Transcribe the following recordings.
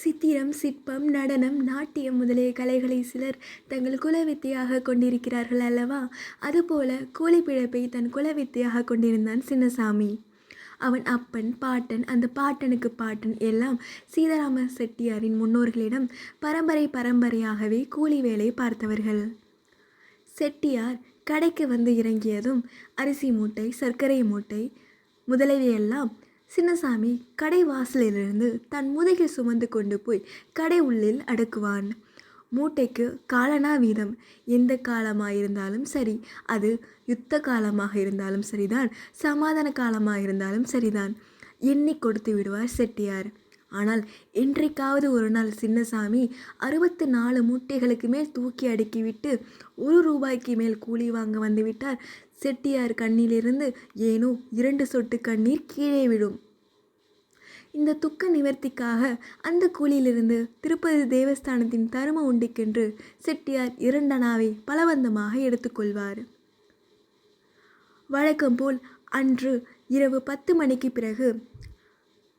சித்திரம் சிற்பம் நடனம் நாட்டியம் முதலிய கலைகளை சிலர் தங்கள் குலவித்தையாக கொண்டிருக்கிறார்கள் அல்லவா? அதுபோல கூலி பிழைப்பை தன் குலவித்தையாக கொண்டிருந்தான் சின்னசாமி. அவன் அப்பன் பாட்டன் அந்த பாட்டனுக்கு பாட்டன் எல்லாம் சீதாராம செட்டியாரின் முன்னோர்களிடம் பரம்பரை பரம்பரையாகவே கூலி வேலை பார்த்தவர்கள். செட்டியார் கடைக்கு வந்து இறங்கியதும் அரிசி மூட்டை சர்க்கரை மூட்டை முதலவையெல்லாம் சின்னசாமி கடை வாசலிலிருந்து தன் முதுகில் சுமந்து கொண்டு போய் கடை உள்ளில் அடக்குவான். மூட்டைக்கு காலனா வீதம் எந்த காலமாக இருந்தாலும் சரி அது யுத்த காலமாக இருந்தாலும் சரிதான் சமாதான காலமாக இருந்தாலும் சரிதான் எண்ணி கொடுத்து விடுவார் செட்டியார். ஆனால் என்றைக்காவது ஒரு நாள் சின்னசாமி அறுபத்து நாலு மூட்டைகளுக்கு மேல் தூக்கி அடுக்கிவிட்டு ஒரு ரூபாய்க்கு மேல் கூலி வாங்க வந்துவிட்டார் செட்டியார் கண்ணிலிருந்து ஏனோ இரண்டு சொட்டு கண்ணீர் கீழே விடும் இந்த துக்க நிவர்த்திக்காக அந்த கூலியிலிருந்து திருப்பதி தேவஸ்தானத்தின் தரும உண்டிக்கென்று செட்டியார் இரண்டனாவை பலவந்தமாக எடுத்துக்கொள்வார். வழக்கம் போல் அன்று இரவு பத்து மணிக்கு பிறகு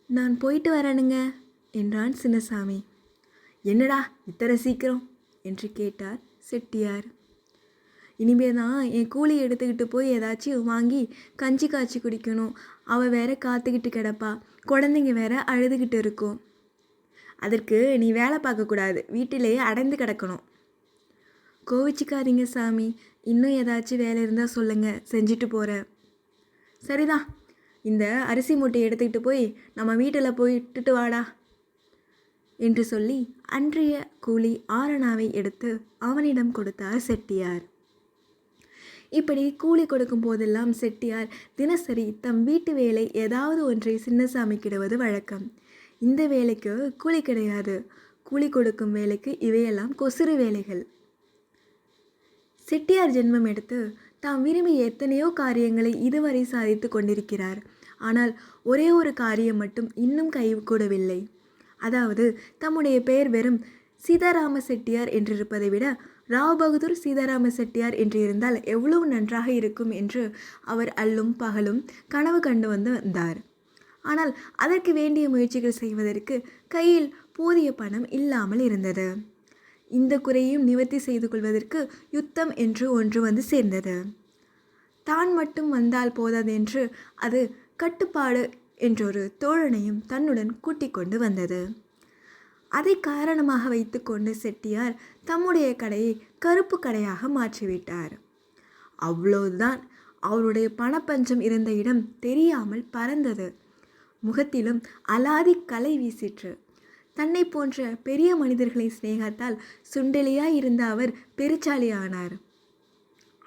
நான் போயிட்டு வரணுங்க என்றான் சின்னசாமி. என்னடா இத்தனை சீக்கிரம்? என்று கேட்டார் செட்டியார். இனிமே தான் என் கூலி எடுத்துக்கிட்டு போய் ஏதாச்சும் வாங்கி கஞ்சி காய்ச்சி குடிக்கணும். அவள் வேற காத்துக்கிட்டு கிடப்பா. குழந்தைங்க வேற அழுதுகிட்டு இருக்கும். அதற்கு நீ வேலை பார்க்கக்கூடாது வீட்டிலேயே அடைந்து கிடக்கணும். கோவிச்சிக்காதீங்க சாமி. இன்னும் ஏதாச்சும் வேலை இருந்தால் சொல்லுங்கள் செஞ்சுட்டு போகிறேன் சரிதான் இந்த அரிசி மூட்டையை எடுத்துக்கிட்டு போய் நம்ம வீட்டில் போய் இட்டுட்டு வாடா. என்று சொல்லி அன்றைய கூலி ஆரணாவை எடுத்து அவனிடம் கொடுத்தார் செட்டியார். இப்படி கூலி கொடுக்கும் போதெல்லாம் செட்டியார் தினசரி தம் வீட்டு வேலை ஏதாவது ஒன்றை சின்னசாமிக்கிடுவது வழக்கம். இந்த வேலைக்கு கூலி கிடையாது. கூலி கொடுக்கும் வேலைக்கு இவையெல்லாம் கொசுறு வேலைகள். செட்டியார் ஜென்மம் எடுத்து தாம் விரும்பிய எத்தனையோ காரியங்களை இதுவரை சாதித்து கொண்டிருக்கிறார். ஆனால் ஒரே ஒரு காரியம் மட்டும் இன்னும் கைகூடவில்லை. அதாவது தம்முடைய பெயர் வெறும் சீதாராம செட்டியார் என்றிருப்பதை விட ராவ் பகதூர் சீதாராம செட்டியார் என்று இருந்தால் எவ்வளவு நன்றாக இருக்கும் என்று அவர் அல்லும் பகலும் கனவு கண்டு வந்து வந்தார். ஆனால் அதற்கு வேண்டிய முயற்சிகள் செய்வதற்கு கையில் போதிய பணம் இல்லாமல் இருந்தது. இந்த குறையும் நிவர்த்தி செய்து கொள்வதற்கு யுத்தம் என்று ஒன்று வந்து சேர்ந்தது. தான் மட்டும் வந்தால் போதாதென்று அது கட்டுப்பாடு என்றொரு தோழனையும் தன்னுடன் கூட்டிக் கொண்டு வந்தது. அதை காரணமாக வைத்துக்கொண்டு செட்டியார் தம்முடைய கடையை கருப்பு கடையாக மாற்றிவிட்டார். அவ்வளவுதான். அவருடைய பணப்பஞ்சம் இருந்த இடம் தெரியாமல் பறந்தது. முகத்திலும் அலாதி கலை வீசிற்று. தன்னை போன்ற பெரிய மனிதர்களின் சிநேகத்தால் சுண்டலியாய் இருந்த அவர் பெருச்சாலியானார்.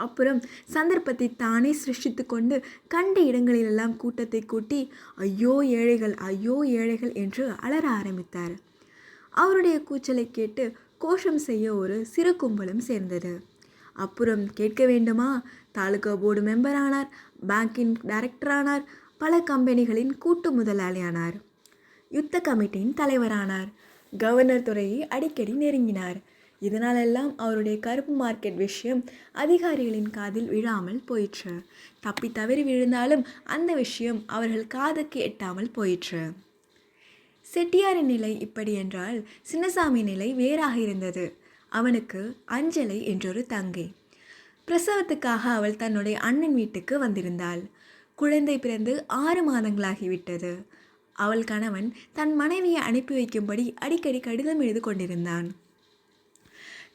அப்புறம் சந்தர்ப்பத்தை தானே சிருஷ்டித்து கொண்டு கண்ட இடங்களிலெல்லாம் கூட்டத்தை கூட்டி ஐயோ ஏழைகள் ஐயோ ஏழைகள் என்று அலற ஆரம்பித்தார். அவருடைய கூச்சலை கேட்டு கோஷம் செய்ய ஒரு சிறு கும்பலும் சேர்ந்தது. அப்புறம் கேட்க வேண்டுமா? தாலுகா போர்டு மெம்பர் ஆனார் பேங்கின் டைரக்டரானார் பல கம்பெனிகளின் கூட்டு முதலாளியானார் யுத்த கமிட்டியின் தலைவரானார் கவர்னர் துறையை அடிக்கடி நெருங்கினார். இதனாலெல்லாம் அவருடைய கருப்பு மார்க்கெட் விஷயம் அதிகாரிகளின் காதில் விழாமல் போயிற்று. தப்பி தவறி விழுந்தாலும் அந்த விஷயம் அவர்கள் காதுக்கு எட்டாமல் போயிற்று. செட்டியாரின் நிலை இப்படி என்றால் சின்னசாமி நிலை வேறாக இருந்தது. அவனுக்கு அஞ்சலை என்றொரு தங்கை. பிரசவத்துக்காக அவள் தன்னுடைய அண்ணன் வீட்டுக்கு வந்திருந்தாள். குழந்தை பிறந்து ஆறு மாதங்களாகிவிட்டது. அவள் கணவன் தன் மனைவியை அனுப்பி வைக்கும்படி அடிக்கடி கடிதம் எழுதி கொண்டிருந்தான்.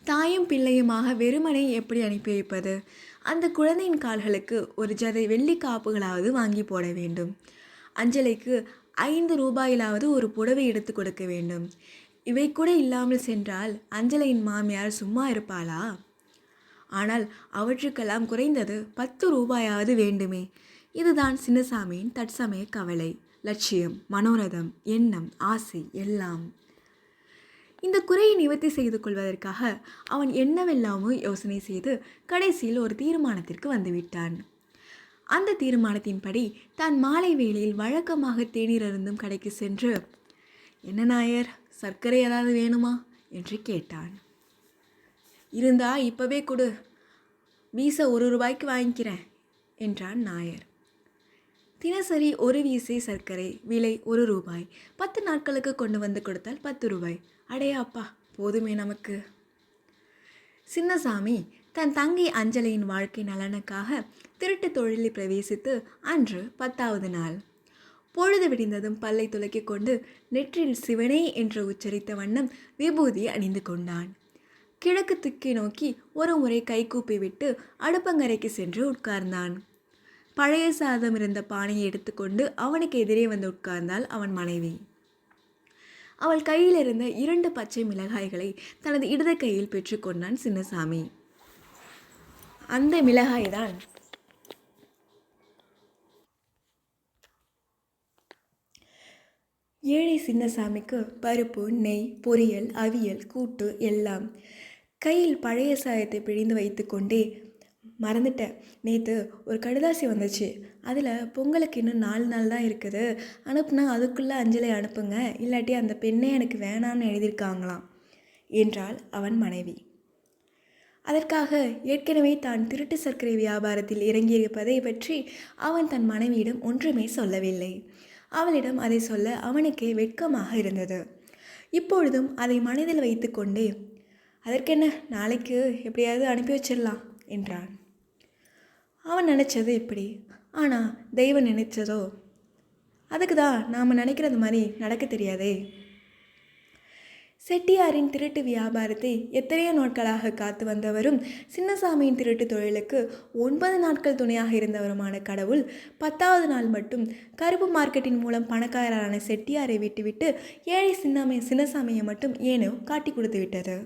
தாயும் பிள்ளையுமாக வெறுமனை எப்படி அனுப்பி வைப்பது? அந்த குழந்தையின் கால்களுக்கு ஒரு ஜதை வெள்ளி காப்புகளாவது வாங்கி போட வேண்டும். அஞ்சலைக்கு ஐந்து ரூபாயிலாவது ஒரு புடவை எடுத்து கொடுக்க வேண்டும். இவை கூட இல்லாமல் சென்றால் அஞ்சலையின் மாமியார் சும்மா இருப்பாளா? ஆனால் அவற்றுக்கெல்லாம் குறைந்தது பத்து ரூபாயாவது வேண்டுமே. இதுதான் சின்னசாமியின் தற்சமய கவலை லட்சியம் மனோரதம் எண்ணம் ஆசை எல்லாம். இந்த குறையை நிவர்த்தி செய்து கொள்வதற்காக அவன் என்னவெல்லாமோ யோசனை செய்து கடைசியில் ஒரு தீர்மானத்திற்கு வந்துவிட்டான். அந்த தீர்மானத்தின்படி தான் மாலை வேளையில் வழக்கமாக தேநீர் அருந்தும் கடைக்கு சென்று என்ன நாயர் சர்க்கரை ஏதாவது வேணுமா? என்று கேட்டான். இருந்தா இப்பவே கொடு. வீச ஒரு ரூபாய்க்கு வாங்கிக்கிறேன் என்றான் நாயர். தினசரி ஒரு வீசை சர்க்கரை விலை ஒரு ரூபாய் பத்து நாட்களுக்கு கொண்டு வந்து கொடுத்தால் பத்து ரூபாய். அடையா அப்பா போதுமே நமக்கு. சின்னசாமி தன் தங்கை அஞ்சலியின் வாழ்க்கை நலனுக்காக திருட்டு தொழிலில் பிரவேசித்து அன்று பத்தாவது நாள். பொழுது விடிந்ததும் பல்லை துலக்கிக் கொண்டு நெற்றில் சிவனே என்று உச்சரித்த வண்ணம் விபூதி அணிந்து கொண்டான். கிழக்கு திக்கை நோக்கி ஒரு முறை கைகூப்பி விட்டு அடுப்பங்கரைக்கு சென்று உட்கார்ந்தான். பழைய சாதம் இருந்த பானையை எடுத்துக்கொண்டு அவனுக்கு எதிரே வந்து உட்கார்ந்தாள் அவன் மனைவி. அவள் கையில் இருந்த இரண்டு பச்சை மிளகாய்களை தனது இடது கையில் பெற்றுக்கொண்டான் சின்னசாமி. அந்த மிளகாய் தான். ஏழை சின்னசாமிக்கு பருப்பு நெய் பொரியல் அவியல் கூட்டு எல்லாம் கையில் பழைய சாயத்தை பிழிந்து வைத்துக்கொண்டே மறந்துட்டேன். நேற்று ஒரு கடுதாசி வந்துச்சு. அதில் பொங்கலுக்கு இன்னும் நாலு நாள் தான் இருக்குது. அனுப்புனா அதுக்குள்ளே அஞ்சலை அனுப்புங்க. இல்லாட்டி அந்த பெண்ணே எனக்கு வேணான்னு எழுதியிருக்காங்களாம் என்றாள் அவன் மனைவி. அதற்காக ஏற்கனவே தான் திருட்டு சர்க்கரை வியாபாரத்தில் இறங்கியிருப்பதை பற்றி அவன் தன் மனைவியிடம் ஒன்றுமே சொல்லவில்லை. அவளிடம் அதை சொல்ல அவனுக்கே வெட்கமாக இருந்தது. இப்பொழுதும் அதை மனதில் வைத்துக்கொண்டே அதற்கென்ன? நாளைக்கு எப்படியாவது அனுப்பி வச்சிடலாம் என்றான். அவன் நினச்சது இப்படி. ஆனால் தெய்வம் நினைச்சதோ? அதுக்கு தான் நாம் நினைக்கிறது மாதிரி நடக்க தெரியாதே செட்டியாரின் திருட்டு வியாபாரத்தை எத்தனையோ நாட்களாக காத்து வந்தவரும் சின்னசாமியின் திருட்டு தொழிலுக்கு ஒன்பது நாட்கள் துணையாக இருந்தவருமான கடவுள் பத்தாவது நாள் மட்டும் கருப்பு மார்க்கெட்டின் மூலம் பணக்காரரான செட்டியாரை விட்டுவிட்டு ஏழை சின்னமை சின்னசாமியை மட்டும் ஏனோ காட்டி கொடுத்து விட்டது.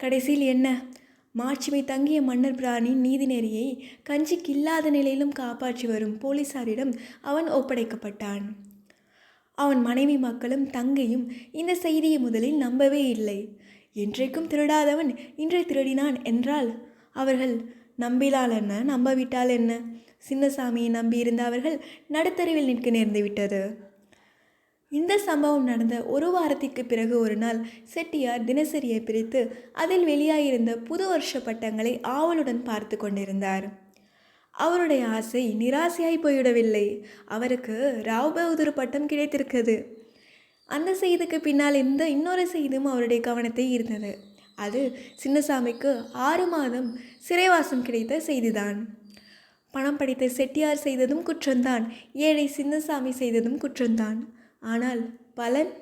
கடைசியில் என்ன? மாட்சிமை தங்கிய மன்னர் பிராணி நீதிநெறியை கஞ்சிக்கு இல்லாத நிலையிலும் காப்பாற்றி வரும் போலீசாரிடம் அவன் ஒப்படைக்கப்பட்டான். அவன் மனைவி மக்களும் தங்கையும் இந்த செய்தியை முதலில் நம்பவே இல்லை. என்றைக்கும் திருடாதவன் இன்றை திருடினான் என்றால் அவர்கள் நம்பினால் என்ன? நம்பவிட்டால் என்ன? சின்னசாமியை நம்பியிருந்த அவர்கள் நடுத்தருவில் நிற்க நேர்ந்து விட்டது. இந்த சம்பவம் நடந்த ஒரு வாரத்திற்கு பிறகு ஒரு நாள் செட்டியார் தினசரியை பிரித்து அதில் வெளியாகியிருந்த புது வருஷ பட்டங்களை ஆவலுடன் பார்த்து கொண்டிருந்தார். அவருடைய ஆசை நிராசையாய் போய்விடவில்லை அவருக்கு ராவ் பகதூர் பட்டம் கிடைத்திருக்கிறது. அந்த செய்திக்கு பின்னால் இந்த இன்னொரு செய்தியும் அவருடைய கவனத்தை ஈர்த்தது. அது சின்னசாமிக்கு ஆறு மாதம் சிறைவாசம் கிடைத்த செய்திதான். பணம் படித்த செட்டியார் செய்ததும் குற்றம்தான். ஏழை சின்னசாமி செய்ததும் குற்றம்தான். ஆனால் பலன்